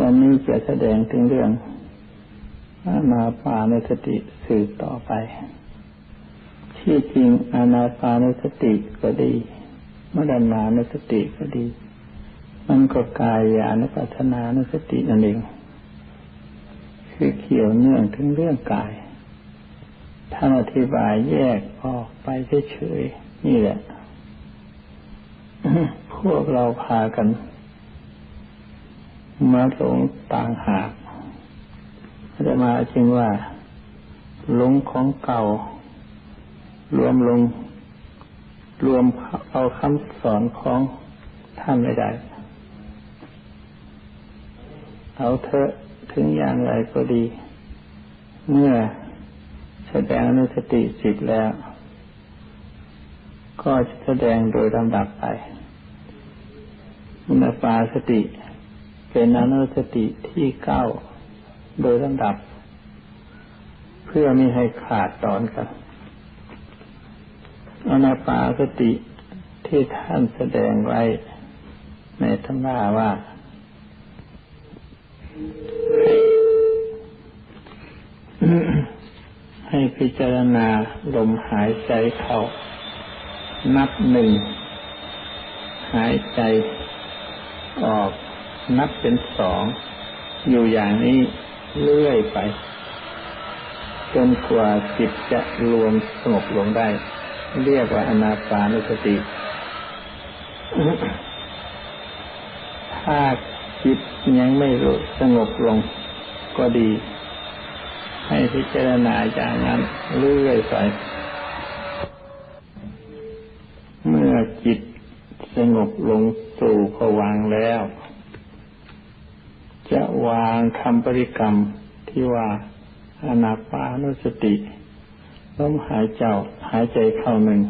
วันนี้จะแสดงถึงเรื่องอานาปานสติสืบต่อไป ที่จริงอานาปานสติก็ดีมรณานสติก็ดี มันก็กายานุปัฏนานสตินั่นเอง คือเกี่ยวเนื่องถึงเรื่องกายถ้าอธิบายแยกออกไปเฉยๆนี่แหละ พวกเราพากัน มาหลงต่างหากจะมาจึงว่าหลงของเก่า รวมลง รวมเอาคำสอนของท่านไม่ได้ เอาเถอะถึงอย่างไรก็ดี เมื่อแสดงอนุสติสิบแล้ว ก็จะแสดงโดยลำดับไปมุนปาสติ เป็นอนุสติที่เก้าโดยลำดับ เพื่อไม่ให้ขาดตอนกันอนาปาสติที่ท่านแสดงไว้ ในธรรมาว่า ให้พิจารณาลมหายใจเข้า นับหนึ่ง หายใจออก นับเป็นสอง อยู่อย่างนี้เรื่อยไป จนกว่าจิตจะรวมสงบลงได้ เรียกว่าอนาปานุสติ ถ้าจิตยังไม่รู้สงบลงก็ดี ให้พิจารณาอย่างนั้นเรื่อยไป เมื่อจิตสงบลงสู่ผวังแล้ว จะวาง คำปริกรรมที่ว่าอนาปานุสติลมหายใจหายใจเข้าหนึ่ง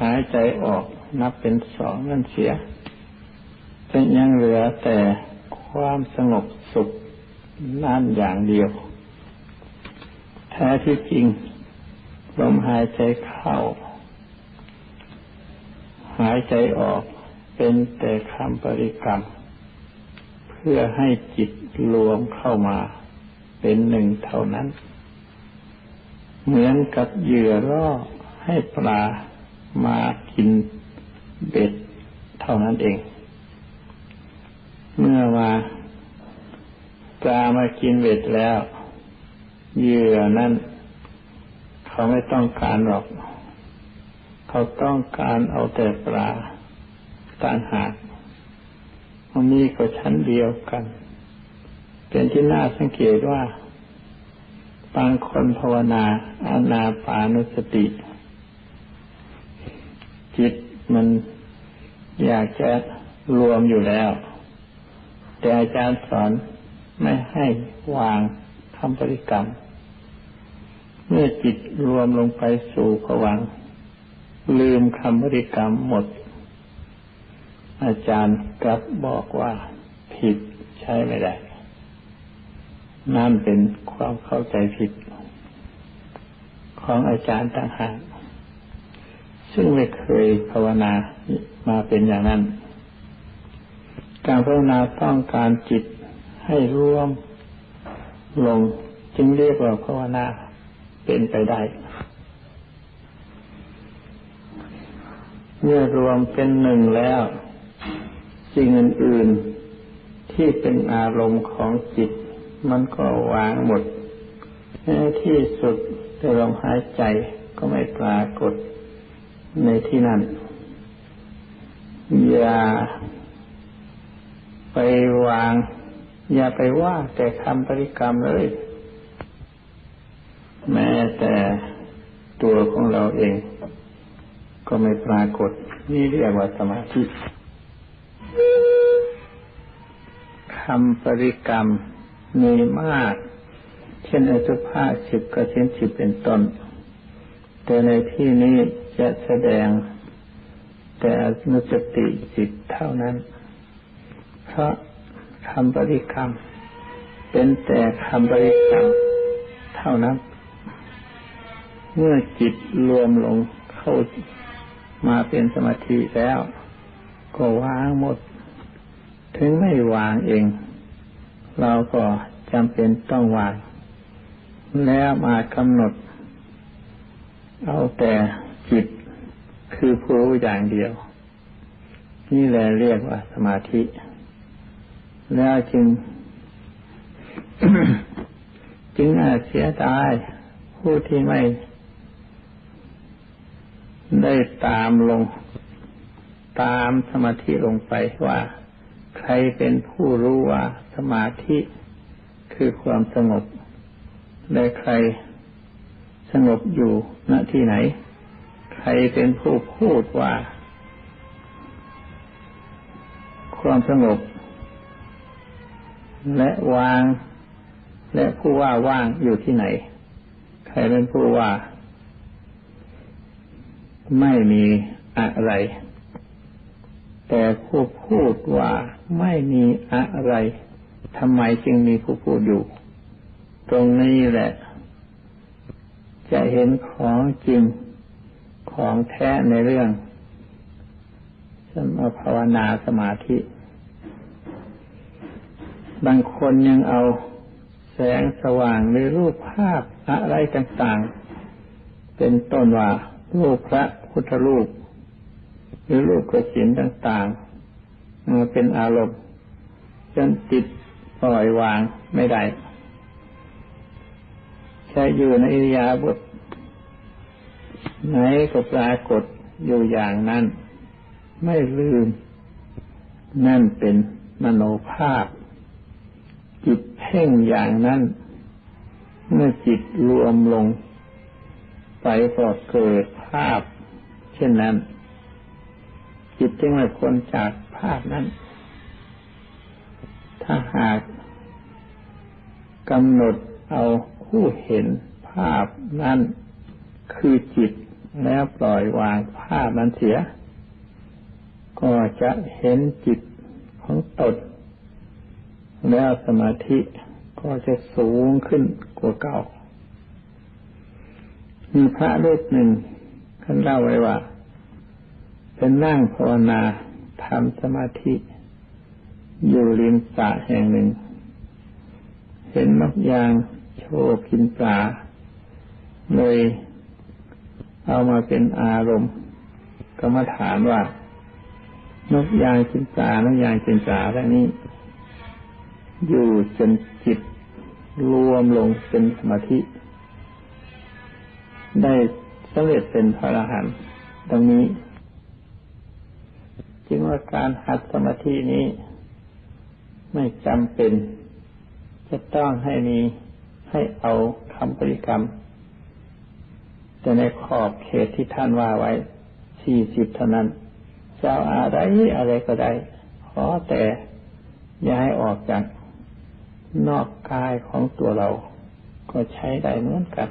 หายใจออกนับเป็นสองนั่นเสียเป็นยังเหลือแต่ความสงบสุขนั่นอย่างเดียว แท้ที่จริงลมหายใจเข้า หายใจออกเป็นแต่คำปริกรรม พื่อให้จิตรวมเข้ามาเป็นหนึ่งเท่านั้น เหมือนกับเหยื่อล่อให้ปลามากินเบ็ดเท่านั้นเอง เมื่อมาปลามากินเบ็ดแล้วเหยื่อนั่นเขาไม่ต้องการหรอก เขาต้องการเอาแต่ปลาต่างหาก มันนี้ก็ชั้นเดียวกัน เป็นที่น่าสังเกตว่า บางคนภาวนาอานาปานุสติ จิตมันอยากจะรวมอยู่แล้ว แต่อาจารย์สอนไม่ให้วางคำปริกรรม เมื่อจิตรวมลงไปสู่ผวัง ลืมคำปริกรรมหมด อาจารย์กลับบอกว่าผิดใช้ไม่ได้ นั่นเป็นความเข้าใจผิด ของอาจารย์ต่างหากซึ่งไม่เคยภาวนามาเป็นอย่างนั้น การภาวนาต้องการจิตให้รวมลงจึงเรียกว่าภาวนาเป็นไปได้ เมื่อรวมเป็นหนึ่งแล้ว สิ่งอื่น ๆ ที่เป็นอารมณ์ของจิต มันก็วางหมดที่สุดแต่ลมหายใจก็ไม่ปรากฏในที่นั้น อย่าไปวาง อย่าไปว่าแต่คำปริกรรมเลย แม้แต่ตัวของเราเอง ก็ไม่ปรากฏ นี่เรียกว่าสมาธิ คำปริกรรมมีมาก เช่นอสุภาสิบกับเช่นสิบเป็นต้น แต่ในที่นี้จะแสดงแต่อนุสติสิบเท่านั้น เพราะคำบริกรรม เป็นแต่คำบริกรรมเท่านั้น เมื่อจิตรวมลงเข้ามาเป็นสมาธิแล้ว ก็วางหมด ถึงไม่วางเอง เราก็จำเป็นต้องวาง แล้วมากำหนด เอาแต่จิตคือผู้รู้อย่างเดียว นี่แหละเรียกว่าสมาธิ แล้วจึง จึงน่าเสียดายผู้ที่ไม่ ได้ตามลง ตามสมาธิลงไปว่า ใครเป็นผู้รู้ว่าสมาธิคือความสงบและใครสงบอยู่ณที่ไหน ใครเป็นผู้พูดว่า ความสงบ และวาง และผู้ว่าว่างอยู่ที่ไหน ใครเป็นผู้ว่า ไม่มีอะไร แต่ผู้พูดว่าไม่มีอะไรทำไมจึงมีผู้พูดอยู่ ตรงนี้แหละ จะเห็นของจริงของแท้ในเรื่องสมาภาวนาสมาธิ บางคนยังเอาแสงสว่างในรูปภาพอะไรต่างๆ เป็นต้นว่ารูปพระพุทธรูป รือรูปกระสินต่างๆมาเป็นอารมณ์จนติดปล่อยวางไม่ได้ ใช้อยู่ในอิริยาบถไหนก็ปรากฏอยู่อย่างนั้น ไม่ลืม นั่นเป็นมโนภาพ จิตเพ่งอย่างนั้น เมื่อจิตรวมลง ไปก็เกิดภาพ เช่นนั้น จิตจึงไม่พ้นจากภาพนั้น ถ้าหากกำหนดเอาผู้เห็นภาพนั้นคือจิตแล้วปล่อยวางภาพนั้นเสีย ก็จะเห็นจิตของตนแล้วสมาธิก็จะสูงขึ้นกว่าเก่า มีพระรูปหนึ่งท่านเล่าไว้ว่า เป็นนั่งภาวนาทำสมาธิอยู่ริมสระแห่งหนึ่ง เห็นนกยางโชว์กินปลาเลยเอามาเป็นอารมณ์ก็มาถามว่า นกยางกินปลานกยางกินปลาแล้วนี้ อยู่จนจิตรวมลงเป็นสมาธิ ได้สำเร็จเป็นพระอรหันต์ตรงนี้ จึงว่าการหัดสมาธินี้ ไม่จำเป็น จะต้องให้มีให้เอาคำปริกรรม แต่ในขอบเขตที่ท่านว่าไว้สี่สิบเท่านั้นจะเอาอะไรอะไรก็ได้ขอแต่อย่าให้ออกจากนอกกายของตัวเรา ก็ใช้ได้เหมือนกัน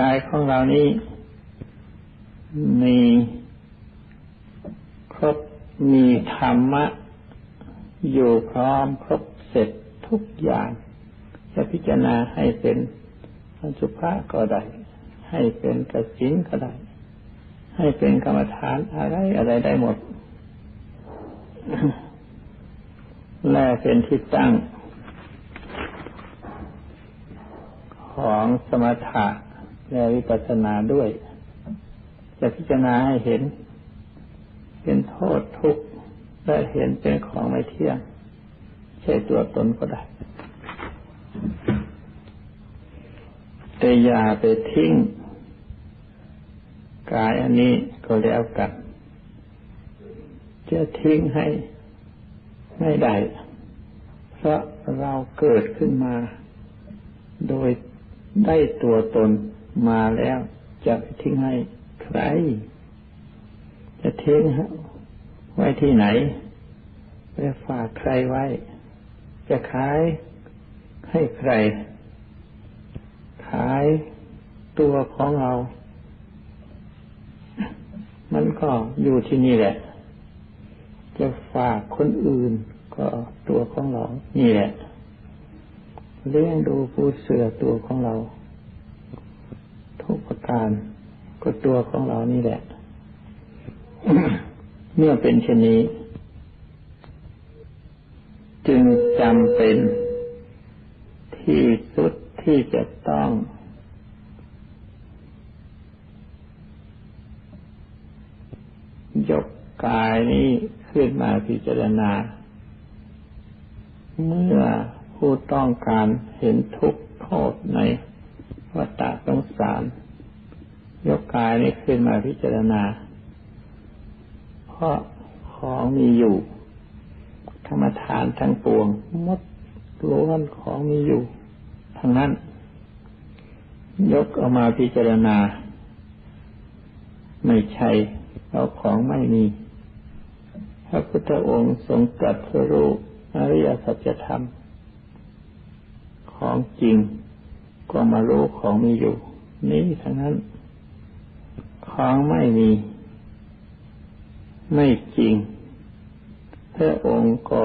กายของเรานี้มี ครบมีธรรมะ อยู่พร้อมครบเสร็จทุกอย่าง จะพิจารณาให้เป็นอสุภะก็ได้ ให้เป็นกสินก็ได้ ให้เป็นกรรมฐานอะไรอะไรได้หมด และเป็นที่ตั้ง ของสมถะและวิปัสสนาด้วย จะพิจารณาให้เห็น โทษทุกข์และเห็นเป็นของไม่เที่ยง ใช่ตัวตนก็ได้ แต่อย่าไปทิ้งกายอันนี้ก็แล้วกัน จะทิ้งให้ไม่ได้ เพราะเราเกิดขึ้นมา โดยได้ตัวตนมาแล้วจะทิ้งให้ใคร จะทิ้ง ไว้ที่ไหนจะฝากใครไว้ จะขายให้ใคร ขายตัวของเรา มันก็อยู่ที่นี่แหละ จะฝากคนอื่นก็ตัวของเรา นี่แหละ เลี้ยงดูผู้เสือตัวของเรา ทุกประการก็ตัวของเรานี่แหละ เมื่อเป็นเช่นนี้ จึงจำเป็นที่สุดที่จะต้อง ยกกายนี้ขึ้นมาพิจารณา เมื่อผู้ต้องการเห็นทุกข์โทษในวัฏสงสาร ยกกายนี้ขึ้นมาพิจารณา เพราะของมีอยู่ ธรรมทานทั้งปวงมดล้วนของมีอยู่ทั้งนั้น ยกเอามาพิจารณา ไม่ใช่เราของไม่มี พระพุทธองค์ทรงตรัสรู้อริยสัจธรรม ของจริงก็มารู้ของมีอยู่ นี้ทั้งนั้น ของไม่มี ไม่จริงพระองค์ก็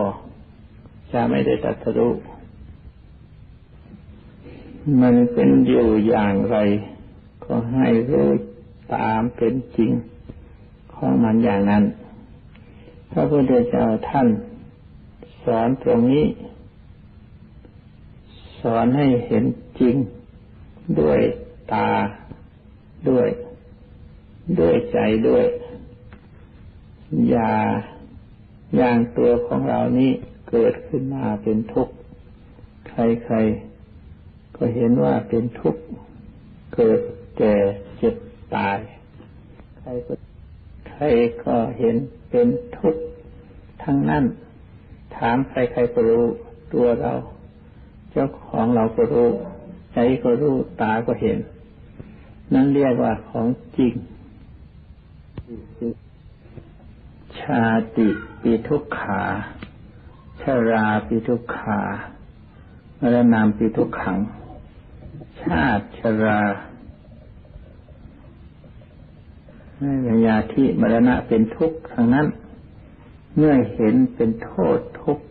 จะไม่ได้ตรัสรู้มันเป็นอยู่อย่างไร ก็ให้รู้ตามเป็นจริงของมันอย่างนั้น พระพุทธเจ้าท่านสอนตรงนี้ สอนให้เห็นจริง ด้วยตาด้วย ด้วยใจด้วย ย่าอย่างตัวของเรานี้เกิดขึ้นมาเป็นทุกข์ ใครๆ ก็เห็นว่าเป็นทุกข์ เกิดแก่เจ็บตาย ใครก็ใครก็เห็นเป็นทุกข์ทั้งนั้น ถามใครๆก็รู้ตัวเรา เจ้าของเราก็รู้ ใจก็รู้ตาก็เห็น นั่นเรียกว่าของจริง ชาติปีทุกขาชราปีทุกขามรณามปีทุกขัง ชาติชราไม่ยาที่มรณะเป็นทุกข์ทางนั้น เมื่อเห็นเป็นโทษทุกข์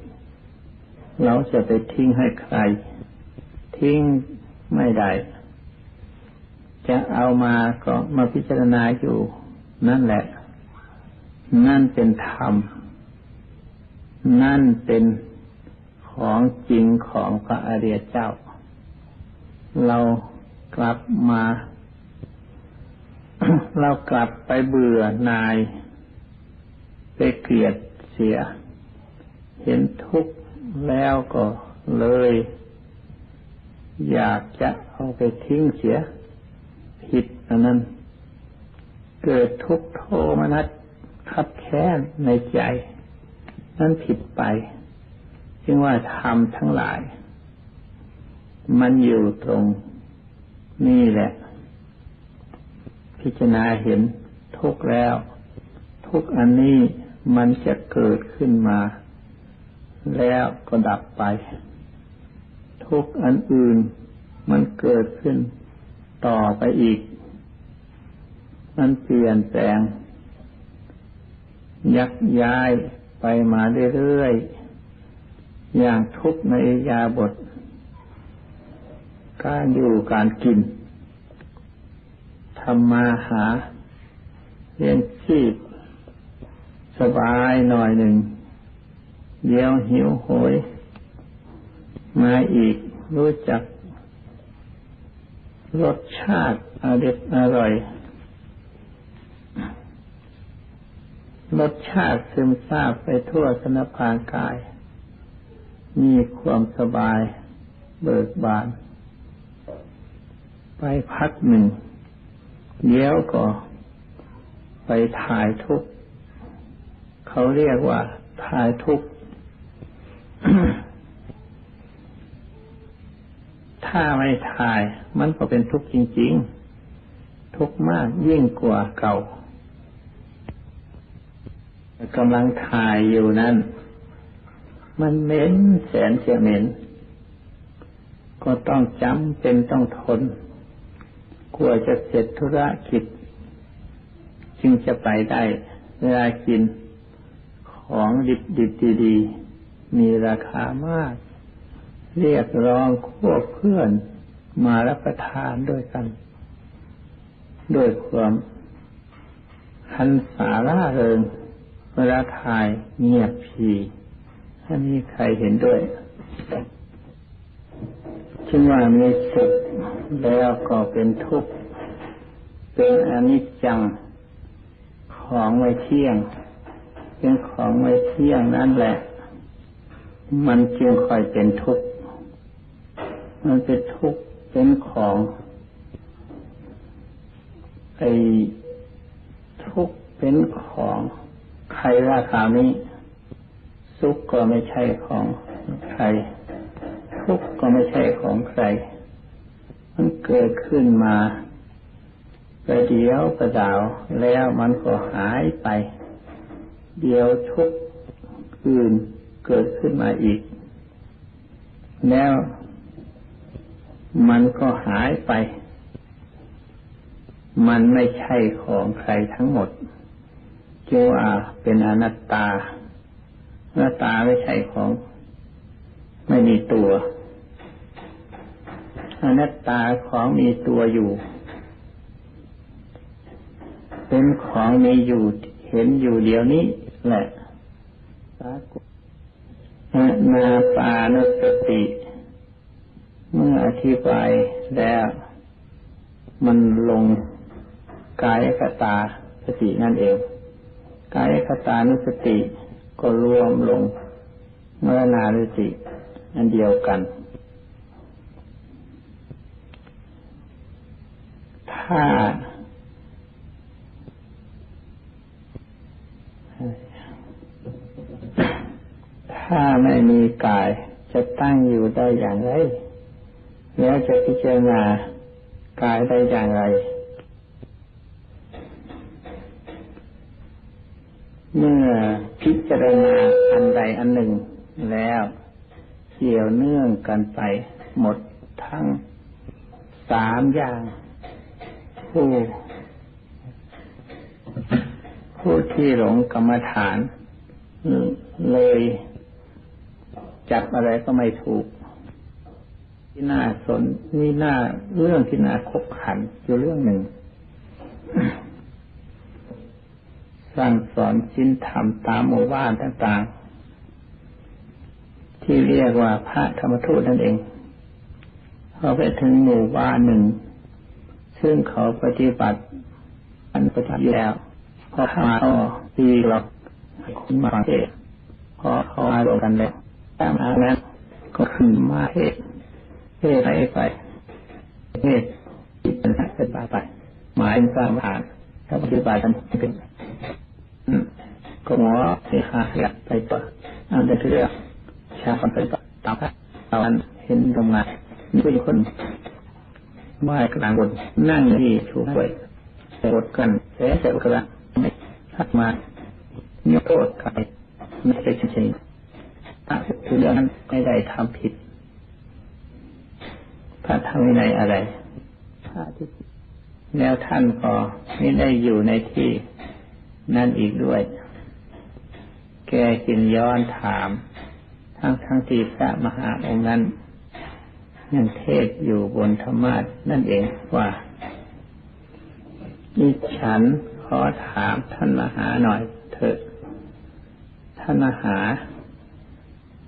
เราจะไปทิ้งให้ใคร ทิ้งไม่ได้ จะเอามาก็มาพิจารณาอยู่นั่นแหละ นั่นเป็นธรรม นั่นเป็นของจริงของพระอริยเจ้า เรากลับมา เรากลับไปเบื่อนาย ไปเกลียดเสีย เห็นทุกข์แล้วก็เลย อยากจะเอาไปทิ้งเสีย ผิดอันนั้น เกิดทุกขโทมนัส คับแค้นในใจ นั่นผิดไป จึงว่าธรรมทั้งหลาย มันอยู่ตรงนี่แหละ พิจารณาเห็นทุกแล้ว ทุกอันนี้มันจะเกิดขึ้นมา แล้วก็ดับไป ทุกอันอื่นมันเกิดขึ้นต่อไปอีก มันเปลี่ยนแปลง ยักย้ายไปมาเรื่อยๆ อย่างทุกในยาบท การอยู่การกินทำมาหาเลี้ยงชีพ สบายหน่อยหนึ่ง เดี๋ยวหิวโหย มาอีกรู้จักรสชาติอเด็ดอร่อย รสชาติซึมซาบไปทั่วสนพางกาย มีความสบายเบิกบาน ไปพักหนึ่ง เดี๋ยวก็ไปถ่ายทุกเขาเรียกว่าถ่ายทุกถ้าไม่ถ่ายมันก็เป็นทุกข์จริง ๆ ทุกข์มากยิ่งกว่าเก่า กำลังถ่ายอยู่นั้น มันเหม็นแสนจะเหม็น ก็ต้องจำเป็นต้องทน กลัวจะเสร็จธุรกิจ จึงจะไปได้ เวลากินของดิบดิบดีๆ มีราคามาก เรียกร้องควบเพื่อนมารับประทานด้วยกัน ด้วยความหันสาร่าเริง เวลาถ่ายเงียบพีอันนี้ใครเห็นด้วยจึงว่ามีสุขแล้วก็เป็นทุกข์ เป็นอนิจจัง ของไม่เที่ยง เป็นของไม่เที่ยงนั่นแหละ มันจึงคอยเป็นทุกข์ มันเป็นทุกข์ เป็นของไอ้ทุกข์ เป็นของ ใครว่าคาวนี้ สุขก็ไม่ใช่ของใคร ทุกข์ก็ไม่ใช่ของใคร มันเกิดขึ้นมาประเดียวประดาวแล้วมันก็หายไป เดียวทุกอื่นเกิดขึ้นมาอีก แล้วมันก็หายไป มันไม่ใช่ของใครทั้งหมด จึงว่าเป็นอนัตตาอนัตตาไม่ใช่ของ ไม่มีตัวอนัตตาของมีตัวอยู่ เป็นของมีอยู่เห็นอยู่เดียวนี้แหละนาปานสติ เมื่ออธิบายแล้ว มันลงกายคตาสตินั่นเอง กายคตานุสติก็รวมลงเมื่อนานุสติ อันเดียวกัน ถ้าถ้าไม่มีกายจะตั้งอยู่ได้อย่างไร แล้วจะพิจารณากายได้อย่างไร เมื่อพิจารณาอันใดอันหนึ่งแล้วเกี่ยวเนื่องกันไปหมดทั้งสามอย่าง ผู้ผู้ที่หลงกรรมฐานเลยจับอะไรก็ไม่ถูก ที่น่าสนนี่น่าเรื่องที่น่าคบขันอยู่เรื่องหนึ่ง สั่งสอนชิ้นธรรมตามหมู่บ้านต่างๆ ที่เรียกว่าพระธรรมทูตนั่นเองพอไปถึงหมู่บ้านหนึ่ง ซึ่งเขาปฏิบัติอันปฏิบัติแล้วพอมาก็ตีหรอกคุณมาเทศพอเขามารวมกันแล้วตามอานั้นก็ขึ้นมาเทศเทศไปไปเทศที่เป็นเป็นปาไปหมายสร้างผ่านถ้าปฏิบัติกันเป็น ก็หมอที่หาอยากไปต่ออันเดียวชาคนไปต่อตามตอนเห็นตรงงานมีผู้คนไหว้กลางบนนั่งที่ชูไว้กดกันแพ้แต่กระไม่ทักมาโยกใครไม่ใช่จริงคือเรื่องนั้นไม่ได้ทำผิดพระธรรมวินัยอะไรแล้วท่านก็ไม่ได้อยู่ในที่ นั่นอีกด้วย แกจินย้อนถาม ทั้งทั้งที่พระมหาองค์นั้นยังเทศอยู่บนธรรมาทนั่นเองว่าดิฉันขอถามท่านมหาหน่อยเถอะ ท่านมหา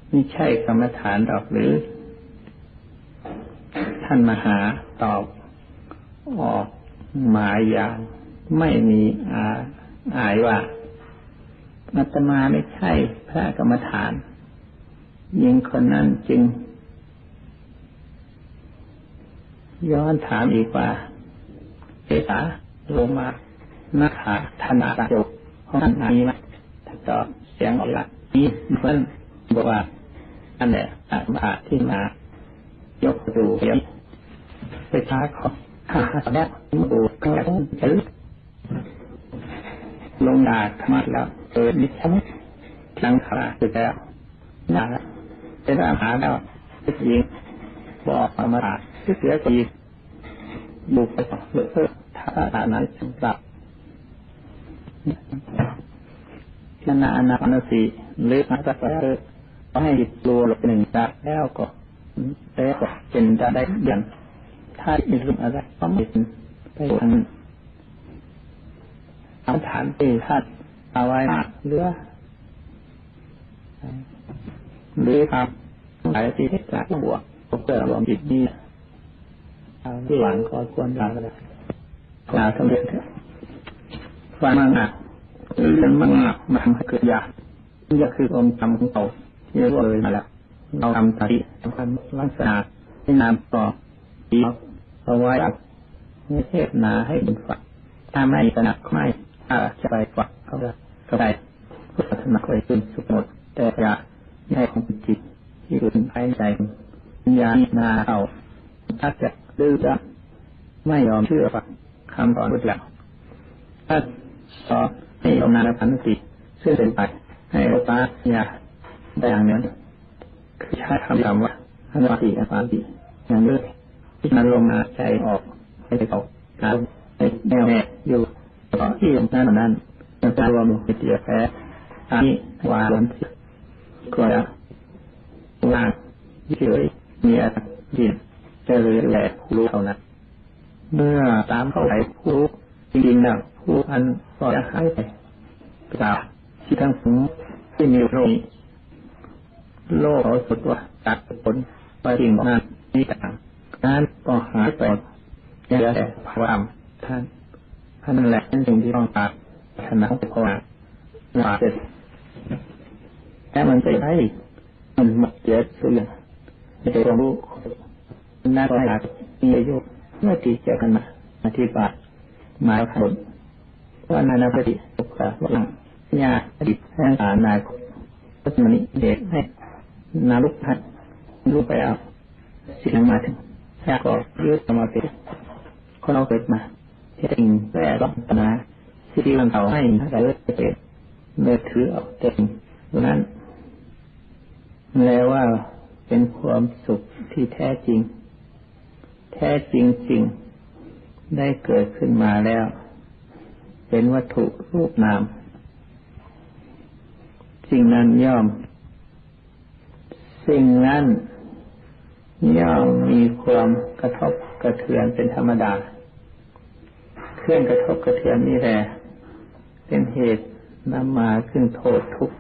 ไม่ใช่กรรมฐานดอกหรือ ท่านมหาตอบออกหมายอย่างไม่มีอา อายว่าอาตมาไม่ใช่พระกรรมฐานยิงคนนั้นจึง ย้อนถามอีกว่าเอสาลงมานักขาธนาจกของท่านมีไหมถ้าตอบเสียงออกละนี่เพื่อนบอกว่าอันเนี่ยอามาที่มายกดูเสียงไปท้าของข้าแล้วมาดูก็ต้องจะ ลงดาธรรมะแล้วเออนิชังทังขาสุดแล้วน่าจะได้หารแล้วจะยิงบอกธรรมะที่เสียก็ยิงบุกไปต่อเพื่อถ้าฐานั้นสำหรับนานาอนาปนสีหรือมาตะเตอร์ให้หยิบตัวหลบหนึ่งจักแล้วก็แล้วก็เป็นจะได้เดือนถ้ามีเรื่ออะไรก็ไม่เป็นไปทาง อาฐานตีธาตุเอาไว้เหลือหรือครับหลายที่จากบวกเพื่อรวมจิตนี้หวังก็ควรทำเลยลาทั้งเดือนเถอะฟังมากหนักหรือเรื่องมากหนักมันทำให้เกิดอยากอยากคือองค์ธรรมของเราที่รู้เลยมาแล้วเราทำสติทำการรักษาให้นานต่อดีเอาไว้ไม่เทศนาให้เป็นฝักถ้าไม่สนักไม่ ถ้าจะไปฝักเขาได้ก็ได้พุทธศาสนาเคยเป็นสุขหมด แต่อย่าให้ของจิตที่อื่นภายใจยานาเอาถ้าจะดื้อจะไม่ยอมเชื่อฟังคำสอนพุทธแล้วถ้าสอนให้อมนาพันติเชื่อเป็นไปให้โอปาญาได้อย่างนี้คือใช้คำคำว่าอันวติอปาติอย่างนี้ที่มันลงมาใจออกให้ไปตกการในแนวแน่อยู่ ต่อที่นั้นนั้นมันจะรวมเป็นเตียแพ้อันนี้วาลันติก็จะว่างเฉยมีอะไรยินจะเลยแหลกรู้เท่านั้นเมื่อตามเข้าไปผู้จริงๆนะผู้อันก็จะหายไปกล่าวที่ทั้งสูงที่มีโรคโลกเขาสุดว่าตัดผลไปจริงงานนี้ต่างการก็หายไปแต่ความท่านท่านนั่นแหละนั่นสิ่งที่ต้องการชนะภาวนาว่าเสร็จแต่มันไปได้มันหมดเยอะสุดเลยไม่ได้ความรู้น่าก็หามีอายุเมื่อตีเจอกันมาอธิบายหมายผลว่า นานาปฏิสุขะว่าญาติแห่งอานาคตมนิเดชให้นาลุกพัดลุกไปเอาสิ่งมาถึงยากก็ยืดมาเป็นคนเราเกิดมาที่จริงแม่ต้องปนาที่ดีมันเขาให้แต่เลือดเป็นเนื้อถือเอาเต็มนั้นแล้วว่าเป็นความสุขที่แท้จริง แท้จริงจริงได้เกิดขึ้นมาแล้ว เป็นวัตถุรูปนาม สิ่งนั้นย่อม สิ่งนั้นย่อมมีความกระทบกระเทือนเป็นธรรมดา เครื่องกระทบกระเทือนนี่แหละเป็นเหตุนำมาขึ้นโทษทุกข์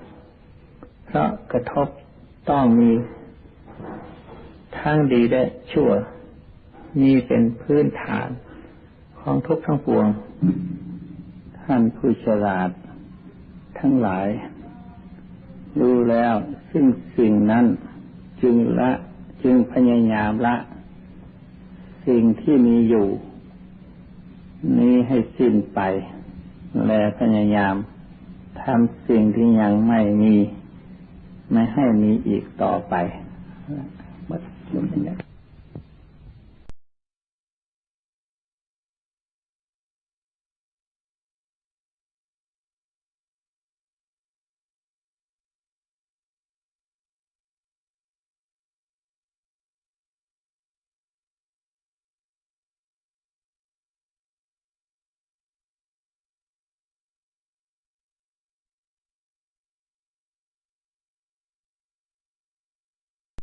เพราะกระทบต้องมีทั้งดีและชั่ว นี่เป็นพื้นฐานของทุกข์ทั้งปวง ท่านผู้ฉลาด ทั้งหลาย รู้แล้วซึ่งสิ่งนั้นจึงละจึงพยายามละ สิ่งที่มีอยู่ นี้ให้สิ้นไป และพยายามทำสิ่งที่ยังไม่มี ไม่ให้มีอีกต่อไปบัดนี้